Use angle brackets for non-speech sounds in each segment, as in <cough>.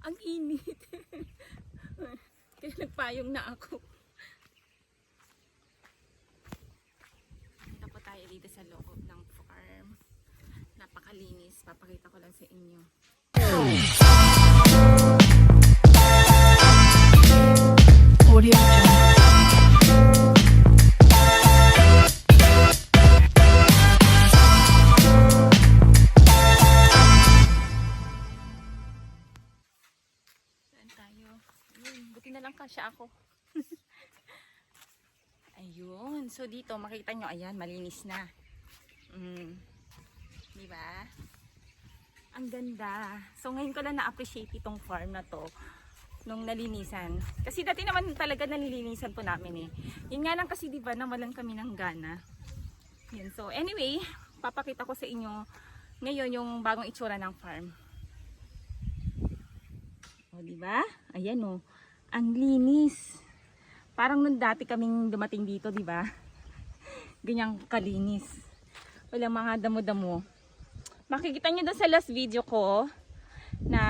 Ang init. <laughs> Kaya nagpayong na ako. Dito po tayo dito sa loob ng farm. Napakalinis. Papakita ko lang sa inyo. Audio So dito makita nyo, ayan, malinis na. Mm. Di ba? Ang ganda. So ngayon ko lang na-appreciate itong farm na to nung nalinisan. Kasi dati naman talaga nalilinisan po namin eh. Yun nga lang kasi di ba nawalan kami ng gana. Yan. So anyway, papakita ko sa inyo ngayon yung bagong itsura ng farm. O, di ba? Ayan o. Ang linis. Parang nung dati kaming dumating dito, di ba? Ganyang kalinis. Walang mga damo-damo. Makikita nyo doon sa last video ko na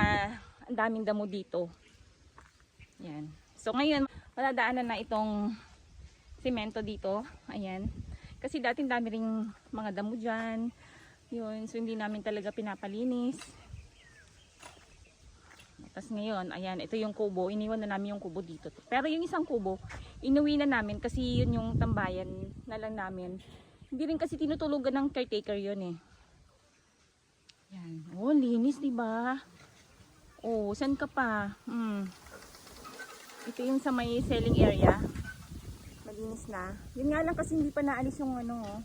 ang daming damo dito. Yan. So ngayon, madadaanan na itong semento dito. Ayan. Kasi dati dami ring mga damo dyan. Yun. So hindi namin talaga pinapalinis. Tapos ngayon, ayan, ito yung kubo. Iniwan na namin yung kubo dito. Pero yung isang kubo, inuwi na namin kasi yun yung tambayan na lang namin. Hindi rin kasi tinutulugan ng caretaker yun eh. Yan. Oh, linis, di ba? Oh, saan ka pa? Hmm. Ito yung sa may selling area. Malinis na. Yun nga lang kasi hindi pa naalis yung ano, oh.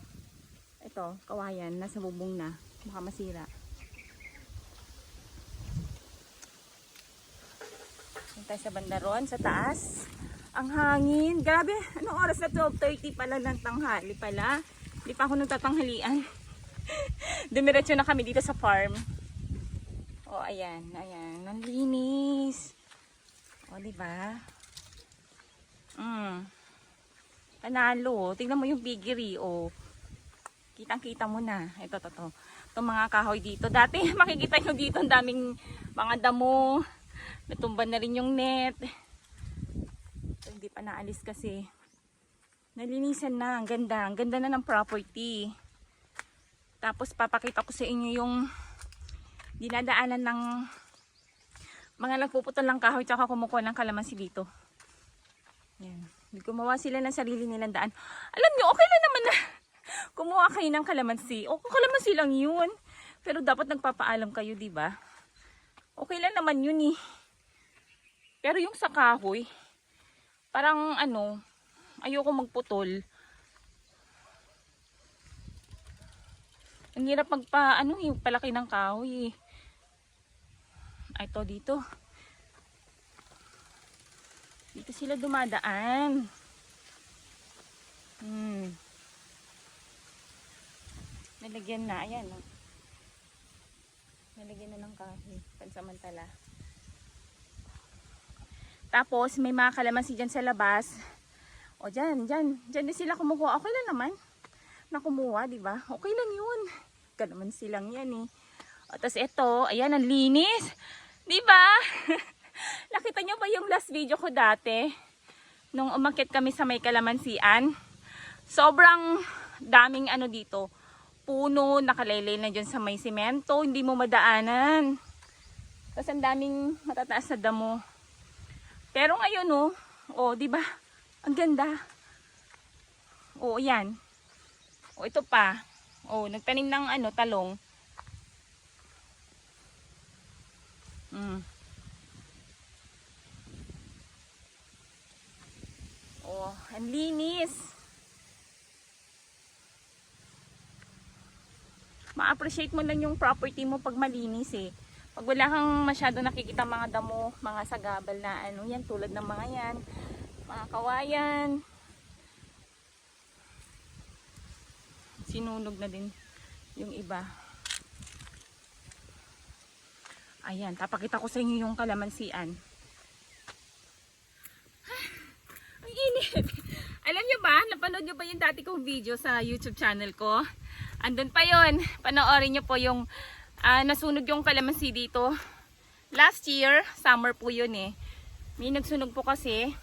Ito, kawayan. Nasa bubong na. Baka masira. Tayo sa bandaron, sa taas. Ang hangin. Grabe, anong oras na 12.30 pala ng tanghali pala. Hindi pa ako nagtatanghalian. <laughs> Dumiretso na kami dito sa farm. O, ayan, ayan. Ang linis. O, di ba? Mm. Panalo. Tingnan mo yung piggery, o. Kitang-kita mo na. Ito, to, to. Itong mga kahoy dito. Dati, <laughs> makikita nyo dito ang daming mga damo. Natumba na rin yung net. Hindi pa naalis kasi. Nalinisan na. Ang ganda. Ang ganda na ng property. Tapos papakita ko sa inyo yung dinadaanan ng mga nagpuputol ng kahoy tsaka kumukuha ng kalamansi dito. Yan. Gumawa sila ng sarili nilang daan. Alam nyo, okay lang naman na <laughs> kumuha kayo ng kalamansi. O kalamansi lang yun. Pero dapat nagpapaalam kayo, di ba? Okay lang naman yun eh. Pero yung sa kahoy, parang ano, ayoko magputol. Ang hirap magpa, ano yung palaki ng kahoy eh. Ay, Ito dito. Dito sila dumadaan. Hmm. Nalagyan na, ayan. Oh. Nalagyan na ng kahoy. Pansamantala. Tapos, may mga kalamansi dyan sa labas. O, dyan, dyan. Dyan din sila kumukuha. Okay lang naman. Na kumuha, ba? Okay lang yun. Kalamansi lang yan eh. O, tapos ito, ayan, ang linis. Ba? <laughs> Nakita nyo ba yung last video ko dati? Nung umakit kami sa may kalamansian. Sobrang daming ano dito. Puno, nakalaylay na dyan sa may simento. Hindi mo madaanan. Tapos ang daming matataas na damo. Pero ngayon, oh, oh, di ba? Ang ganda. Oh, yan. Oh, ito pa. Oh, nagtanim ng ano, talong. Mm. Oh, ang linis. Ma-appreciate mo lang yung property mo pag malinis eh. Pag wala kang masyado nakikita mga damo, mga sagabal na ano yan, tulad ng mga yan, mga kawayan. Sinunog na din yung iba. Ayan, papakita ko sa inyo yung kalamansian. <sighs> Ang init. <laughs> Alam nyo ba, napanood nyo ba yung dati kong video sa YouTube channel ko? Andun pa yon Panoorin nyo po yung ah, nasunog yung kalamansi dito. last year, summer po yun eh. May nagsunog po kasi.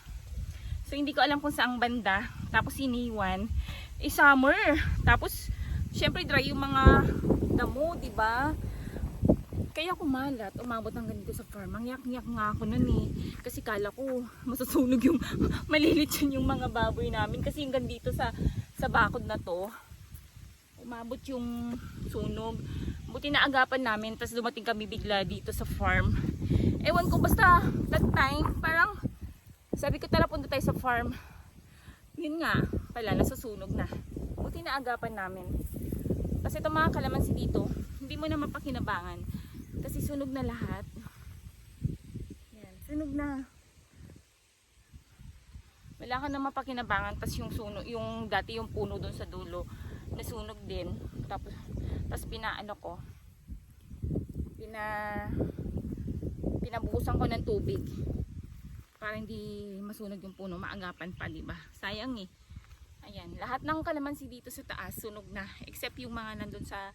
So hindi ko alam kung saang banda. Tapos iniwan. Eh summer. Tapos syempre dry yung mga damo, 'di ba? Kaya kumalat, umabot hanggang dito sa farm. Ang yak-yak nga ako nun eh. Kasi kala ko masusunog yung <laughs> malilit yun yung mga baboy namin. Kasi hanggang dito sa, sa bakod na to, umabot yung sunog. Buti na agapan namin, tapos dumating kami bigla dito sa farm. Ewan ko, basta that time, parang sabi ko tala punta tayo sa farm. Yun nga, pala, nasusunog na. Buti na agapan namin. Kasi itong mga kalamansi dito, hindi mo na mapakinabangan. Kasi sunog na lahat. Yan, sunog na. Wala ka na mapakinabangan. Tapos yung sunog, yung dati yung puno doon sa dulo, nasunog din. Tapos, tapos pinaano ko, pina, pinabuhusan ko ng tubig. Para hindi masunog yung puno, maagapan pa, di? Sayang eh. Ayan, lahat ng kalamansi dito sa taas sunog na, except yung mga nandun sa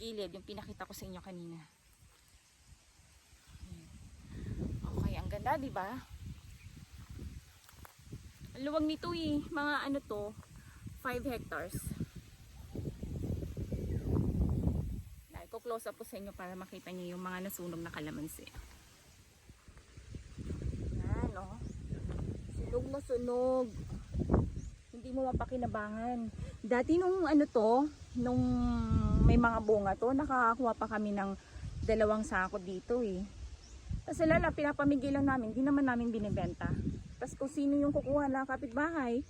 gilid, yung pinakita ko sa inyo kanina. Okay, ang ganda, di ba? Ang luwag nito eh, mga ano to, 5 hectares. Dahil ko close up po sa inyo para makita niyo yung mga nasunog na kalamansi. Yan, oh. Sunog na sunog hindi mo mapakinabangan. Dati nung ano to, nung may mga bunga to, nakakakuha pa kami ng dalawang sako dito eh. Kasi lala, pinapamigay lang namin, hindi naman namin binibenta. Tapos kung sino yung kukuha na kapitbahay,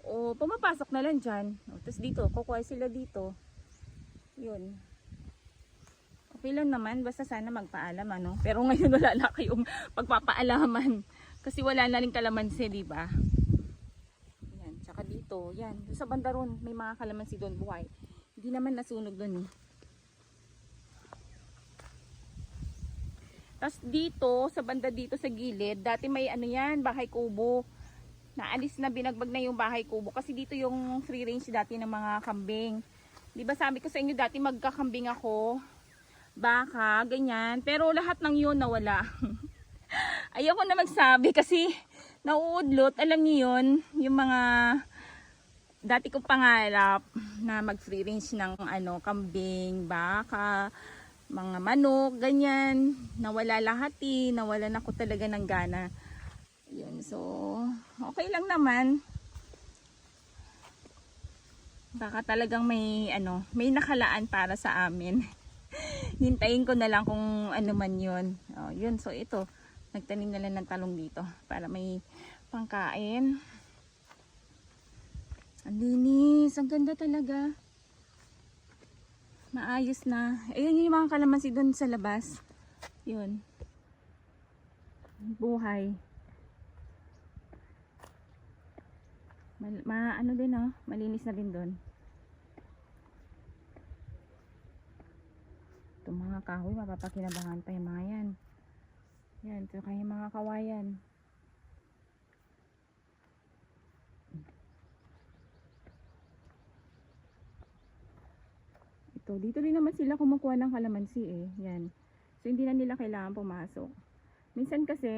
o pumapasok na lang dyan. O, tapos dito, kukuha sila dito. Yun. Okay naman, basta sana magpaalam ano. Pero ngayon <laughs> wala na kayong pagpapaalaman. Kasi wala na rin kalamansi, di ba? Yan, tsaka dito, yan. Sa banda ron, may mga kalamansi doon buhay. Hindi naman nasunog doon eh. Tapos dito, sa banda dito sa gilid, dati may ano yan, bahay kubo. Naalis na, binagbag na yung bahay kubo. Kasi dito yung free range dati ng mga kambing. Di ba sabi ko sa inyo dati magkakambing ako, baka, ganyan. Pero lahat ng yun nawala. <laughs> Ayoko na magsabi kasi nauudlot, alam niyo yun, yung mga dati kong pangarap na mag free range ng ano, kambing, baka, mga manok, ganyan. Nawala lahat eh, nawalan ako talaga ng gana. Yun, so, okay lang naman. Baka talagang may, ano, may nakalaan para sa amin. <laughs> Hintayin ko na lang kung ano man yun. Oh, yun, so ito, nagtanim na lang ng talong dito para may pangkain. Ang linis, ang ganda talaga. Maayos na. Ayun yung mga kalamansi doon sa labas. Yun. Buhay. Mal ma ano din oh, malinis na din doon. Itong mga kahoy, mapapakinabangan pa yung mga yan. Yan, ito kaya mga kawayan. Ito, dito din naman sila kumukuha ng kalamansi eh. Yan. So, hindi na nila kailangan pumasok. Minsan kasi,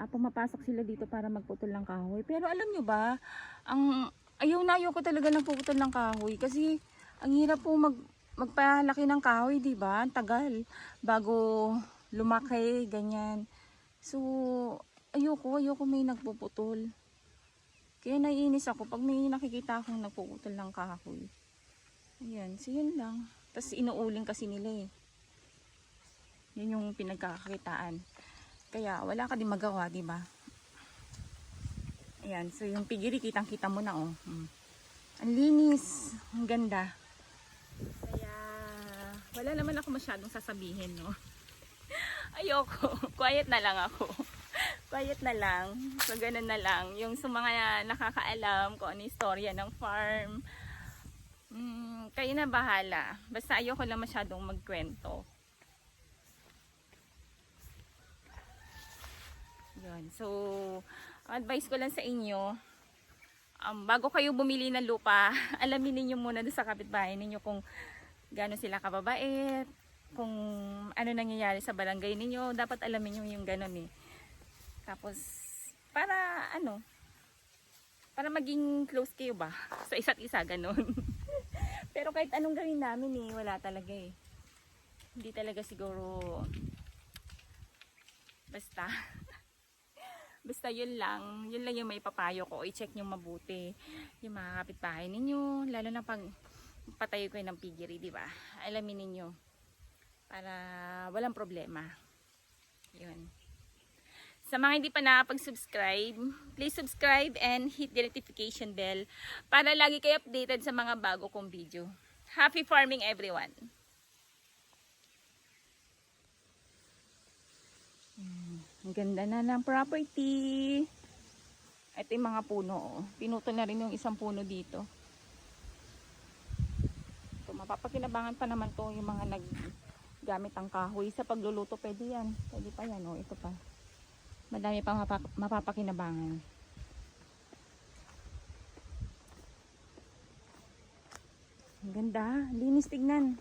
ah, pumapasok sila dito para magputol ng kahoy. Pero alam nyo ba, ang ayaw na ayaw ko talaga ng puputol ng kahoy kasi ang hirap po mag magpalaki ng kahoy, 'di ba? Ang tagal bago lumaki, ganyan. So, ayoko, ayoko may nagpuputol. Kaya naiinis ako pag may nakikita akong nagpuputol ng kahoy. Ayan, so yun lang. Tapos inuuling kasi nila eh. Yun yung pinagkakakitaan. Kaya wala ka din magawa, di ba? Ayan, so yung pigiri kitang-kita mo na oh. Mm. Ang linis, ang ganda. Kaya wala naman ako masyadong sasabihin, no. <laughs> Ayoko, quiet na lang ako. <laughs> quiet na lang. So ganun na lang. Yung sa mga nakakaalam kung ano istorya ng farm. Mm, kayo na bahala. Basta ayoko lang masyadong magkwento. Yun. So, advice ko lang sa inyo, um, bago kayo bumili ng lupa, <laughs> alamin ninyo muna doon sa kapitbahay ninyo kung gaano sila kababait, kung ano nangyayari sa barangay ninyo. Dapat alamin nyo yung ganun eh. Tapos, para ano, para maging close kayo ba sa isa't isa, ganun. <laughs> Pero kahit anong gawin namin eh, wala talaga eh. Hindi talaga siguro, basta, <laughs> basta yun lang, yun lang yung may papayo ko, i-check nyo mabuti yung mga kapitbahay ninyo, lalo na pag patayo kayo ng piggery, di ba? Alamin ninyo para walang problema. Yun. Sa mga hindi pa nakapag-subscribe, please subscribe and hit the notification bell para lagi kayo updated sa mga bago kong video. Happy farming everyone! Mm, Ang ganda na ng property. Ito yung mga puno. Oh. Pinuto na rin yung isang puno dito. Mapapakinabangan pa naman to yung mga naggamit ang kahoy. Sa pagluluto, pwede yan. Pwede pa yan. Oh. Ito pa. Madami pang mapa- mapapakinabangan. Ang ganda. Linis tignan.